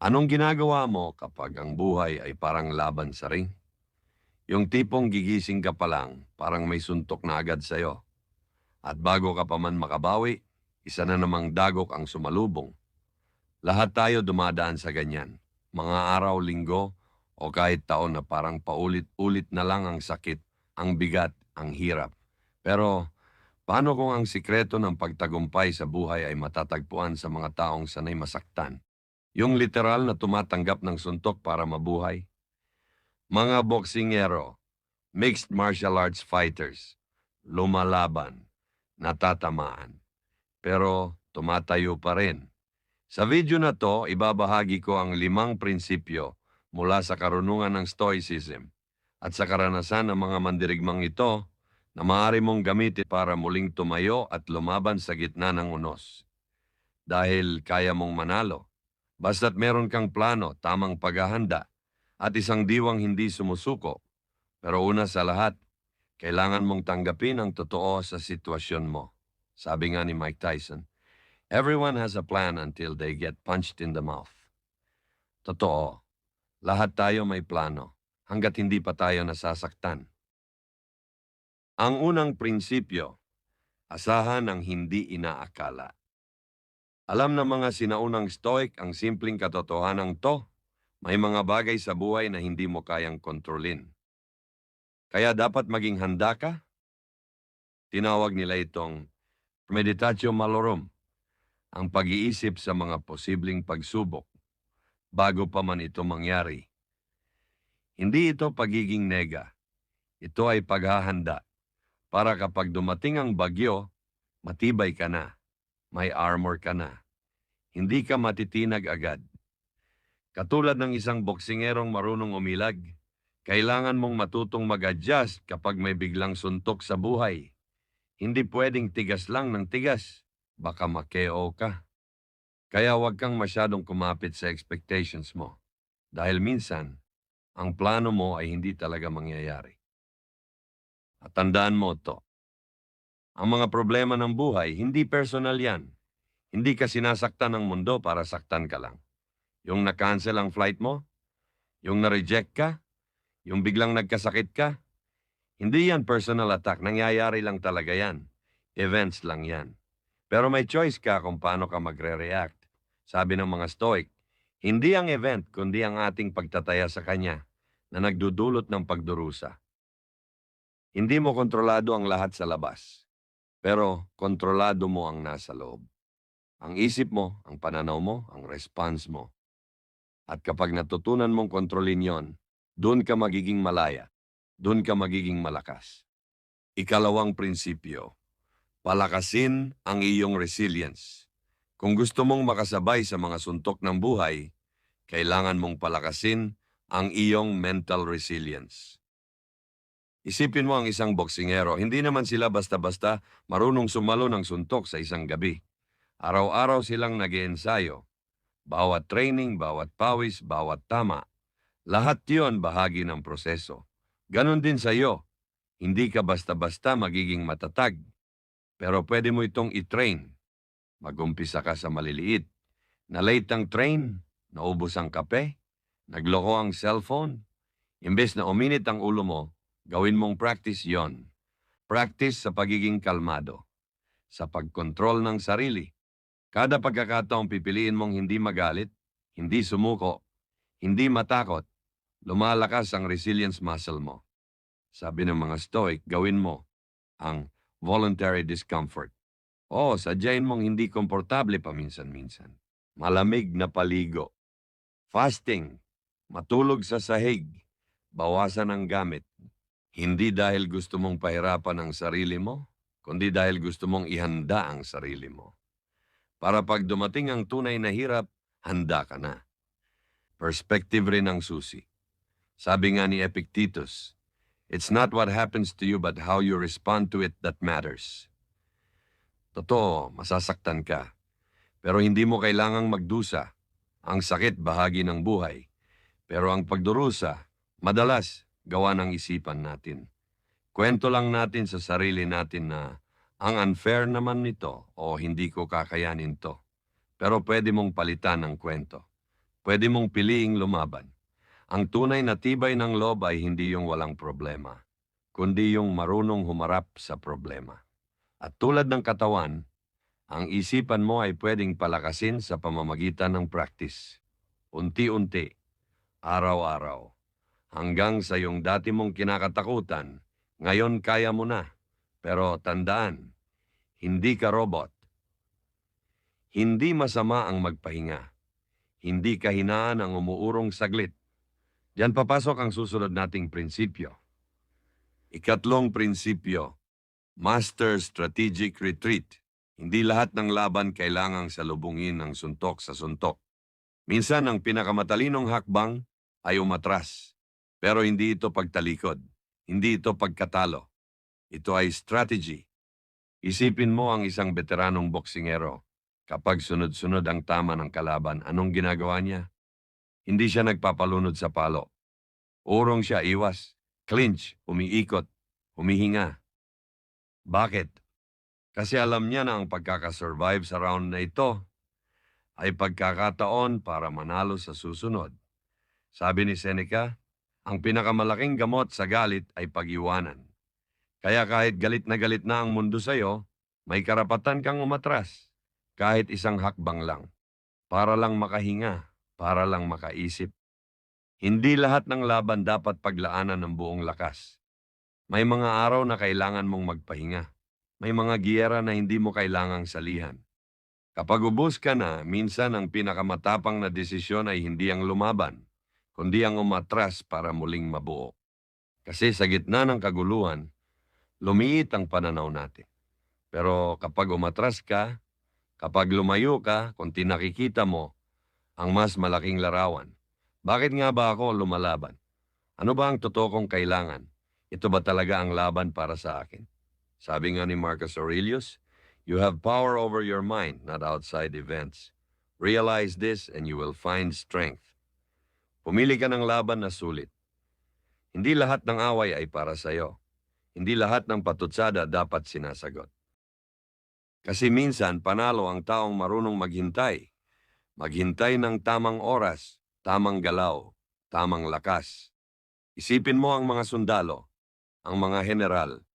Anong ginagawa mo kapag ang buhay ay parang laban sa ring? Yung tipong gigising ka pa lang, parang may suntok na agad sa'yo. At bago ka pa man makabawi, isa na namang dagok ang sumalubong. Lahat tayo dumadaan sa ganyan. Mga araw, linggo, o kahit taon na parang paulit-ulit na lang ang sakit, ang bigat, ang hirap. Pero paano kung ang sikreto ng pagtagumpay sa buhay ay matatagpuan sa mga taong sanay masaktan? Yung literal na tumatanggap ng suntok para mabuhay? Mga boksingero, mixed martial arts fighters, lumalaban, natatamaan, pero tumatayo pa rin. Sa video na to, ibabahagi ko ang limang prinsipyo mula sa karunungan ng Stoicism at sa karanasan ng mga mandirigmang ito na maaari mong gamitin para muling tumayo at lumaban sa gitna ng unos. Dahil kaya mong manalo, basta't meron kang plano, tamang paghahanda, at isang diwang hindi sumusuko. Pero una sa lahat, kailangan mong tanggapin ang totoo sa sitwasyon mo. Sabi nga ni Mike Tyson, Everyone has a plan until they get punched in the mouth. Totoo, lahat tayo may plano hanggat hindi pa tayo nasasaktan. Ang unang prinsipyo, asahan ang hindi inaakala. Alam ng mga sinaunang stoic ang simpleng katotohanan to, may mga bagay sa buhay na hindi mo kayang kontrolin. Kaya dapat maging handa ka. Tinawag nila itong meditatio malorum, ang pag-iisip sa mga posibleng pagsubok bago pa man ito mangyari. Hindi ito pagiging nega. Ito ay paghahanda para kapag dumating ang bagyo, matibay ka na, may armor ka na. Hindi ka matitinag agad. Katulad ng isang boksingerong marunong umilag, kailangan mong matutong mag-adjust kapag may biglang suntok sa buhay. Hindi pwedeng tigas lang ng tigas, baka makeo ka. Kaya huwag kang masyadong kumapit sa expectations mo. Dahil minsan, ang plano mo ay hindi talaga mangyayari. At tandaan mo to. Ang mga problema ng buhay, hindi personal yan. Hindi ka sinasaktan ng mundo para saktan ka lang. Yung na-cancel ang flight mo, yung na-reject ka, yung biglang nagkasakit ka, hindi yan personal attack. Nangyayari lang talaga yan. Events lang yan. Pero may choice ka kung paano ka magre-react. Sabi ng mga stoic, hindi ang event kundi ang ating pagtataya sa kanya na nagdudulot ng pagdurusa. Hindi mo kontrolado ang lahat sa labas, pero kontrolado mo ang nasa loob. Ang isip mo, ang pananaw mo, ang response mo. At kapag natutunan mong kontrolin yon, doon ka magiging malaya, doon ka magiging malakas. Ikalawang prinsipyo, palakasin ang iyong resilience. Kung gusto mong makasabay sa mga suntok ng buhay, kailangan mong palakasin ang iyong mental resilience. Isipin mo ang isang boksingero, hindi naman sila basta-basta marunong sumalo ng suntok sa isang gabi. Araw-araw silang nag ensayo Bawat training, bawat pawis, bawat tama. Lahat yon bahagi ng proseso. Ganon din sa iyo. Hindi ka basta-basta magiging matatag. Pero pwede mo itong i-train. Magumpisa ka sa maliliit. Na late ang train, naubos ang kape, nagloko ang cellphone. Imbes na uminit ang ulo mo, gawin mong practice yon. Practice sa pagiging kalmado. Sa pagkontrol ng sarili. Kada pagkakataong pipiliin mong hindi magalit, hindi sumuko, hindi matakot, lumalakas ang resilience muscle mo. Sabi ng mga stoic, gawin mo ang voluntary discomfort. O, sadyain mong hindi komportable paminsan-minsan. Malamig na paligo. Fasting. Matulog sa sahig. Bawasan ang gamit. Hindi dahil gusto mong pahirapan ang sarili mo, kundi dahil gusto mong ihanda ang sarili mo. Para pag dumating ang tunay na hirap, handa ka na. Perspective rin ang susi. Sabi nga ni Epictetus, It's not what happens to you but how you respond to it that matters. Totoo, masasaktan ka. Pero hindi mo kailangang magdusa. Ang sakit bahagi ng buhay. Pero ang pagdurusa, madalas gawa ng isipan natin. Kwento lang natin sa sarili natin na ang unfair naman nito o hindi ko kakayanin to. Pero pwede mong palitan ang kwento. pwede mong piliing lumaban. Ang tunay na tibay ng loob ay hindi yung walang problema, kundi yung marunong humarap sa problema. At tulad ng katawan, ang isipan mo ay pwedeng palakasin sa pamamagitan ng practice. Unti-unti, araw-araw, hanggang sa yung dati mong kinakatakutan, ngayon kaya mo na. Pero tandaan, hindi ka robot. Hindi masama ang magpahinga. Hindi kahinaan ang umuurong saglit. Diyan papasok ang susunod nating prinsipyo. Ikatlong prinsipyo, Master Strategic Retreat. Hindi lahat ng laban kailangang salubungin ng suntok sa suntok. Minsan ang pinakamatalinong hakbang ay umatras. Pero hindi ito pagtalikod. Hindi ito pagkatalo. Ito ay strategy. Isipin mo ang isang veteranong boksingero. Kapag sunod-sunod ang tama ng kalaban, anong ginagawa niya? Hindi siya nagpapalunod sa palo. Urong siya iwas, clinch, umiikot, humihinga. Bakit? Kasi alam niya na ang pagkakasurvive sa round na ito ay pagkakataon para manalo sa susunod. Sabi ni Seneca, ang pinakamalaking gamot sa galit ay pag-iwanan. Kaya kahit galit na galit na ang mundo sa'yo, may karapatan kang umatras. Kahit isang hakbang lang. Para lang makahinga, para lang makaisip. Hindi lahat ng laban dapat paglaanan ng buong lakas. May mga araw na kailangan mong magpahinga. May mga giyera na hindi mo kailangang salihan. Kapag ubos ka na, minsan ang pinakamatapang na desisyon ay hindi ang lumaban, kundi ang umatras para muling mabuo. Kasi sa gitna ng kaguluhan, lumiit ang pananaw natin. Pero kapag umatras ka, kapag lumayo ka, kung tinakikita mo ang mas malaking larawan, bakit nga ba ako lumalaban? Ano ba ang totoo kong kailangan? Ito ba talaga ang laban para sa akin? Sabi nga ni Marcus Aurelius, You have power over your mind, not outside events. Realize this and you will find strength. Pumili ka ng laban na sulit. Hindi lahat ng away ay para sa iyo. Hindi lahat ng patutsada dapat sinasagot. Kasi minsan panalo ang taong marunong maghintay. Maghintay ng tamang oras, tamang galaw, tamang lakas. Isipin mo ang mga sundalo, ang mga general,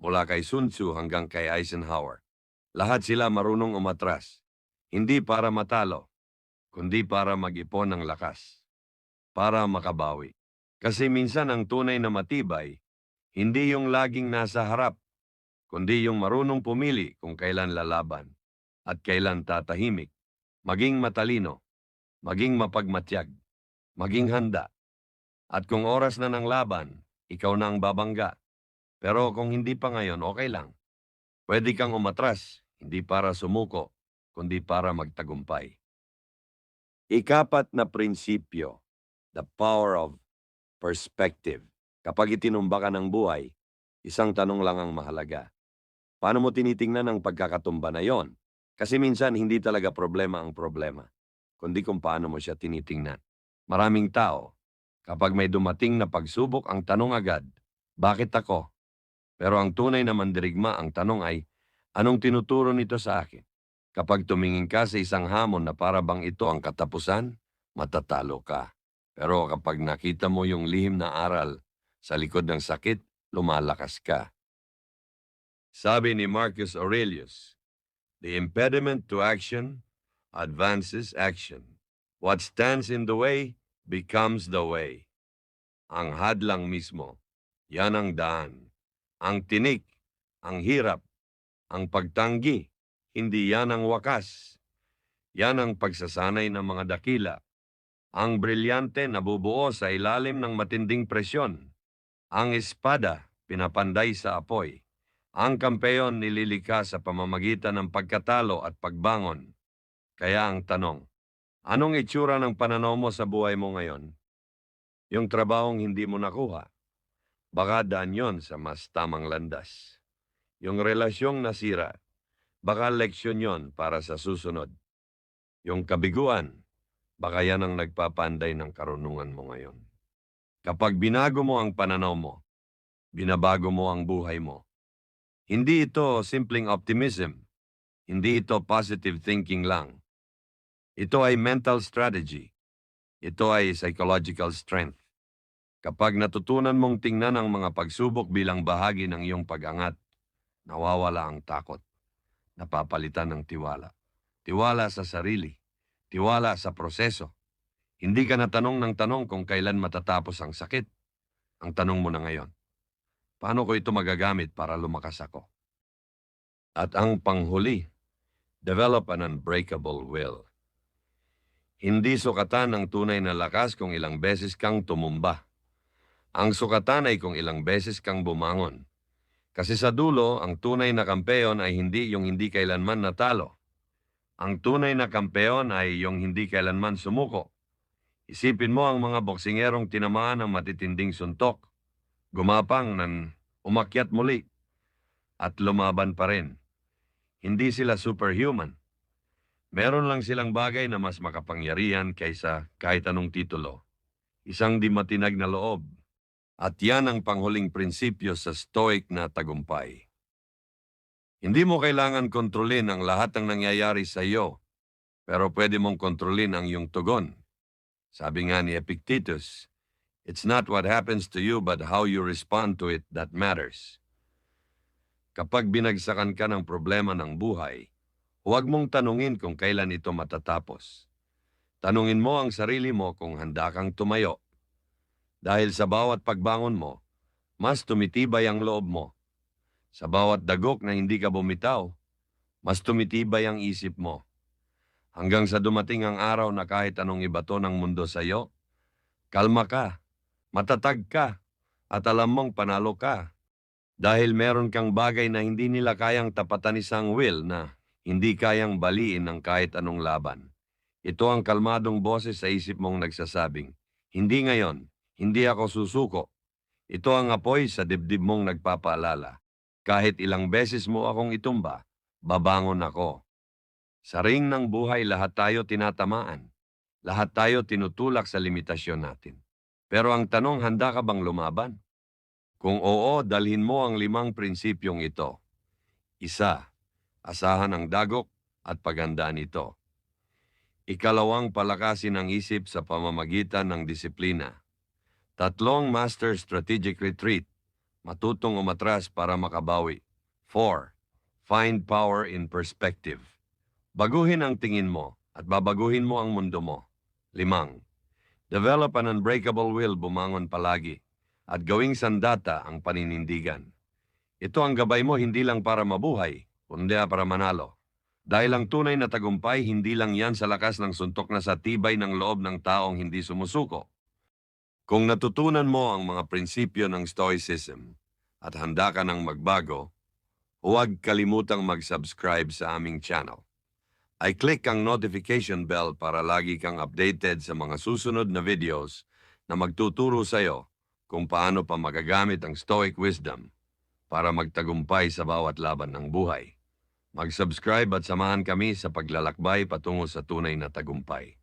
mula kay Sun Tzu hanggang kay Eisenhower. Lahat sila marunong umatras. Hindi para matalo, kundi para mag-ipon ng lakas. Para makabawi. Kasi minsan ang tunay na matibay, hindi yung laging nasa harap, kundi yung marunong pumili kung kailan lalaban at kailan tatahimik, maging matalino, maging mapagmatyag, maging handa. At kung oras na ng laban, ikaw na ang babangga. Pero kung hindi pa ngayon, okay lang. Pwede kang umatras, hindi para sumuko, kundi para magtagumpay. Ikapat na prinsipyo, the power of perspective. Kapag itinumba ka ng buhay, isang tanong lang ang mahalaga. Paano mo tinitingnan ang pagkakatumba na yon? Kasi minsan hindi talaga problema ang problema, kundi kung paano mo siya tinitingnan. Maraming tao, kapag may dumating na pagsubok, ang tanong agad, bakit ako? Pero ang tunay na mandirigma, ang tanong ay, anong tinuturo nito sa akin? Kapag tumingin ka sa isang hamon na para bang ito ang katapusan, matatalo ka. Pero kapag nakita mo yung lihim na aral sa likod ng sakit, lumalakas ka. Sabi ni Marcus Aurelius, The impediment to action advances action. What stands in the way becomes the way. Ang hadlang mismo, yan ang daan. Ang tinik, ang hirap, ang pagtanggi, hindi yan ang wakas. Yan ang pagsasanay ng mga dakila. Ang brilyante nabubuo sa ilalim ng matinding presyon. Ang espada pinapanday sa apoy. Ang kampeyon nililika sa pamamagitan ng pagkatalo at pagbangon. Kaya ang tanong, anong itsura ng pananaw mo sa buhay mo ngayon? Yung trabahong hindi mo nakuha. Baka daan yon sa mas tamang landas. Yung relasyong nasira, baka leksyon yon para sa susunod. Yung kabiguan, baka yan ang nagpapanday ng karunungan mo ngayon. Kapag binago mo ang pananaw mo, binabago mo ang buhay mo. Hindi ito simpleng optimism. Hindi ito positive thinking lang. Ito ay mental strategy. Ito ay psychological strength. Kapag natutunan mong tingnan ang mga pagsubok bilang bahagi ng iyong pag-angat, nawawala ang takot. Napapalitan ng tiwala. Tiwala sa sarili. Tiwala sa proseso. Hindi ka na tanong ng tanong kung kailan matatapos ang sakit. Ang tanong mo na ngayon, paano ko ito magagamit para lumakas ako? At ang panghuli, develop an unbreakable will. Hindi sukatan ng tunay na lakas kung ilang beses kang tumumba. Ang sukatan ay kung ilang beses kang bumangon. Kasi sa dulo, ang tunay na kampeon ay hindi yung hindi kailanman natalo. Ang tunay na kampeon ay yung hindi kailanman sumuko. Isipin mo ang mga boksingerong tinamaan ng matitinding suntok. Gumapang nan umakyat muli. At lumaban pa rin. Hindi sila superhuman. Meron lang silang bagay na mas makapangyarihan kaysa kahit anong titulo. Isang di matinag na loob. At yan ang panghuling prinsipyo sa stoic na tagumpay. Hindi mo kailangan kontrolin ang lahat ng nangyayari sa iyo, pero pwede mong kontrolin ang iyong tugon. Sabi nga ni Epictetus, It's not what happens to you but how you respond to it that matters. Kapag binagsakan ka ng problema ng buhay, huwag mong tanungin kung kailan ito matatapos. Tanungin mo ang sarili mo kung handa kang tumayo. Dahil sa bawat pagbangon mo, mas tumitibay ang loob mo. Sa bawat dagok na hindi ka bumitaw, mas tumitibay ang isip mo. Hanggang sa dumating ang araw na kahit anong ibato ng mundo sa iyo, kalma ka, matatag ka, at alam mong panalo ka. Dahil meron kang bagay na hindi nila kayang tapatan isang will na hindi kayang baliin ng kahit anong laban. Ito ang kalmadong boses sa isip mong nagsasabing, Hindi ngayon, hindi ako susuko. Ito ang apoy sa dibdib mong nagpapaalala. Kahit ilang beses mo akong itumba, babangon ako. Sa ring ng buhay lahat tayo tinatamaan. Lahat tayo tinutulak sa limitasyon natin. Pero ang tanong, handa ka bang lumaban? Kung oo, dalhin mo ang limang prinsipyong ito. Isa, asahan ang dagok at paghandaan ito. Ikalawang palakasin ang isip sa pamamagitan ng disiplina. Tatlong master strategic retreat. Matutong umatras para makabawi. 4. Find power in perspective. Baguhin ang tingin mo at babaguhin mo ang mundo mo. Limang. Develop an unbreakable will bumangon palagi at gawing sandata ang paninindigan. Ito ang gabay mo hindi lang para mabuhay, kundi para manalo. Dahil ang tunay na tagumpay, hindi lang yan sa lakas ng suntok na sa tibay ng loob ng taong hindi sumusuko. Kung natutunan mo ang mga prinsipyo ng Stoicism at handa ka ng magbago, huwag kalimutang mag-subscribe sa aming channel. Ay click ang notification bell para lagi kang updated sa mga susunod na videos na magtuturo sa iyo kung paano pa magagamit ang Stoic Wisdom para magtagumpay sa bawat laban ng buhay. Mag-subscribe at samahan kami sa paglalakbay patungo sa tunay na tagumpay.